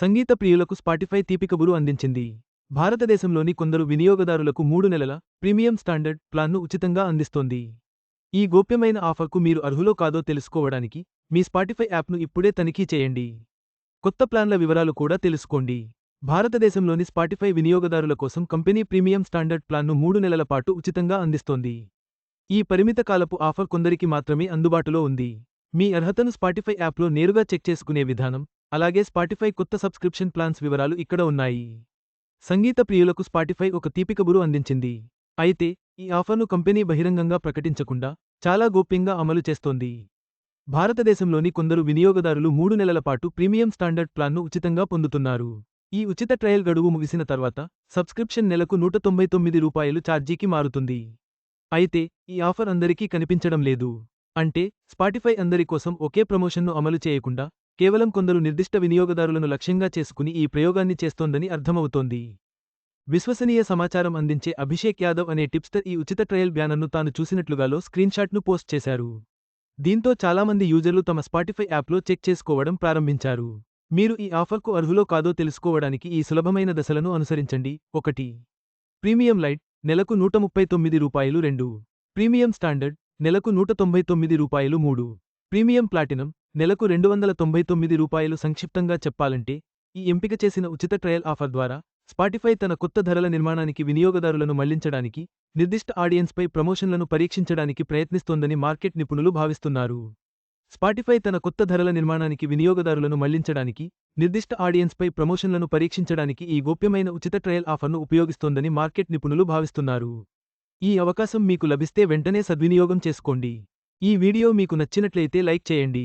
సంగీత ప్రియులకు స్పాటిఫై తీపికబురు అందించింది. భారతదేశంలోని కొందరు వినియోగదారులకు మూడు నెలల ప్రీమియం స్టాండర్డ్ ప్లాన్ను ఉచితంగా అందిస్తోంది. ఈ గోప్యమైన ఆఫర్కు మీరు అర్హులో కాదో తెలుసుకోవడానికి మీ స్పాటిఫై యాప్ను ఇప్పుడే తనిఖీ చేయండి. కొత్త ప్లాన్ల వివరాలు కూడా తెలుసుకోండి. భారతదేశంలోని స్పాటిఫై వినియోగదారుల కోసం కంపెనీ ప్రీమియం స్టాండర్డ్ ప్లాన్ను మూడు నెలల పాటు ఉచితంగా అందిస్తోంది. ఈ పరిమిత కాలపు ఆఫర్ కొందరికి మాత్రమే అందుబాటులో ఉంది. మీ అర్హతను స్పాటిఫై యాప్లో నేరుగా చెక్ చేసుకునే విధానం అలాగే స్పాటిఫై కొత్త సబ్స్క్రిప్షన్ ప్లాన్స్ వివరాలు ఇక్కడ ఉన్నాయి. సంగీత ప్రియులకు స్పాటిఫై ఒక తీపికబురు అందించింది. అయితే ఈ ఆఫర్ను కంపెనీ బహిరంగంగా ప్రకటించకుండా చాలా గోప్యంగా అమలు చేస్తోంది. భారతదేశంలోని కొందరు వినియోగదారులు మూడు నెలల పాటు ప్రీమియం స్టాండర్డ్ ప్లాన్ను ఉచితంగా పొందుతున్నారు. ఈ ఉచిత ట్రయల్ గడువు ముగిసిన తర్వాత సబ్స్క్రిప్షన్ నెలకు నూట తొంభై తొమ్మిది రూపాయలు ఛార్జీకి మారుతుంది. అయితే ఈ ఆఫర్ అందరికీ కనిపించడం లేదు. అంటే స్పాటిఫై అందరి కోసం ఒకే ప్రమోషన్ను అమలు చేయకుండా కేవలం కొందరు నిర్దిష్ట వినియోగదారులను లక్ష్యంగా చేసుకుని ఈ ప్రయోగాన్ని చేస్తోందని అర్థమవుతోంది. విశ్వసనీయ సమాచారం అందించే అభిషేక్ యాదవ్ అనే టిప్స్టర్ ఈ ఉచిత ట్రయల్ బ్యానర్ను తాను చూసినట్లుగాలో స్క్రీన్షాట్ను పోస్ట్ చేశారు. దీంతో చాలామంది యూజర్లు తమ స్పాటిఫై యాప్లో చెక్ చేసుకోవడం ప్రారంభించారు. మీరు ఈ ఆఫర్కు అర్హులో కాదో తెలుసుకోవడానికి ఈ సులభమైన దశలను అనుసరించండి. ఒకటి. ప్రీమియం లైట్ నెలకు నూట ముప్పై తొమ్మిది రూపాయలు రెండు. ప్రీమియం స్టాండర్డ్ నెలకు నూట తొంభై తొమ్మిది రూపాయలు మూడు. ప్రీమియం ప్లాటినం నెలకు రెండు వందల తొంభై తొమ్మిది రూపాయలు సంక్షిప్తంగా చెప్పాలంటే ఈ ఎంపిక చేసిన ఉచిత ట్రయల్ ఆఫర్ ద్వారా స్పాటిఫై తన కొత్త ధరల నిర్మాణానికి వినియోగదారులను మళ్ళించడానికి నిర్దిష్ట ఆడియన్స్పై ప్రమోషన్లను పరీక్షించడానికి ప్రయత్నిస్తోందని మార్కెట్ నిపుణులు భావిస్తున్నారు. స్పాటిఫై తన కొత్త ధరల నిర్మాణానికి వినియోగదారులను మళ్ళించడానికి నిర్దిష్ట ఆడియన్స్పై ప్రమోషన్లను పరీక్షించడానికి ఈ గోప్యమైన ఉచిత ట్రయల్ ఆఫర్ను ఉపయోగిస్తోందని మార్కెట్ నిపుణులు భావిస్తున్నారు. ఈ అవకాశం మీకు లభిస్తే వెంటనే సద్వినియోగం చేసుకోండి. ఈ వీడియో మీకు నచ్చినట్లయితే లైక్ చేయండి.